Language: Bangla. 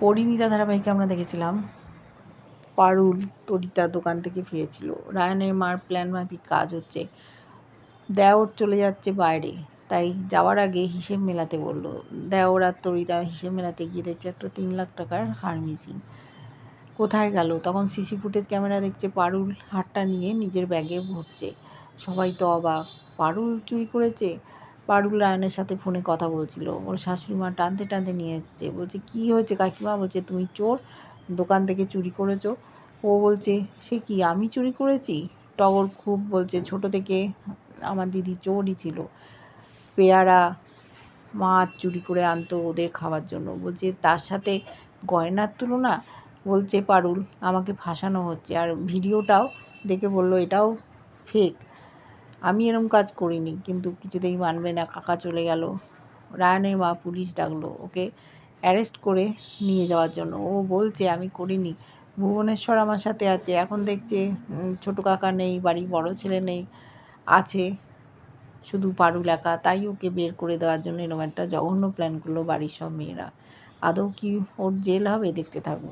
পরিণীতা ধারাবাহিকে আমরা দেখেছিলাম। পারুল তরিতা দোকান থেকে ফিরেছিল। রায়নের মার প্ল্যান মাফিক কাজ হচ্ছে, দেওর চলে যাচ্ছে বাইরে। তাই যাওয়ার আগে হিসেব মেলাতে বলল, দেওর আর তরিতা হিসেব মেলাতে গিয়ে দেখছে একটা তিন লাখ টাকার হার মিসিং কোথায় গেল? তখন সিসি ফুটেজ ক্যামেরা দেখছে পারুল হারটা নিয়ে নিজের ব্যাগে ভরছে। সবাই তো অবাক, পারুল চুরি করেছে? পারুল রায়নের সাথে ফোনে কথা বলছিল। ওর শাশুড়ি মা টানতে টানতে নিয়ে এসছে। বলছে, কি হয়েছে কাকিমা? বলছে, তুমি চোর, দোকান থেকে চুরি করেছ। ও বলছে, সে কি আমি চুরি করেছি? টগর খুব বলছে, ছোট থেকে আমার দিদি চোরই ছিল। পেয়ারা মাছ চুরি করে আনতো ওদের খাওয়ার জন্য। বলছে, তার সাথে গয়নার তুলনা? বলছে, পারুল, আমাকে ফাঁসানো হচ্ছে। আর ভিডিওটাও দেখে বলল, এটাও ফেক আমি এরম কাজ করিনি, কিন্তু কিছুতেই মানবে না, কাকা চলে গেল। রায়নের মা পুলিশ ডাকলো ওকে অ্যারেস্ট করে নিয়ে যাওয়ার জন্য। ও বলছে, আমি করিনি, ভুবনেশ্বর আমার সাথে আছে, এখন দেখছে ছোটো কাকা নেই বাড়ি বড় ছেলে নেই, আছে, শুধু পারুল একা। তাই ওকে বের করে দেওয়ার জন্য এরকম একটা জঘন্য প্ল্যান করল বাড়ির সব মেয়েরা। আদৌ কি ওর জেল হবে? দেখতে থাকব।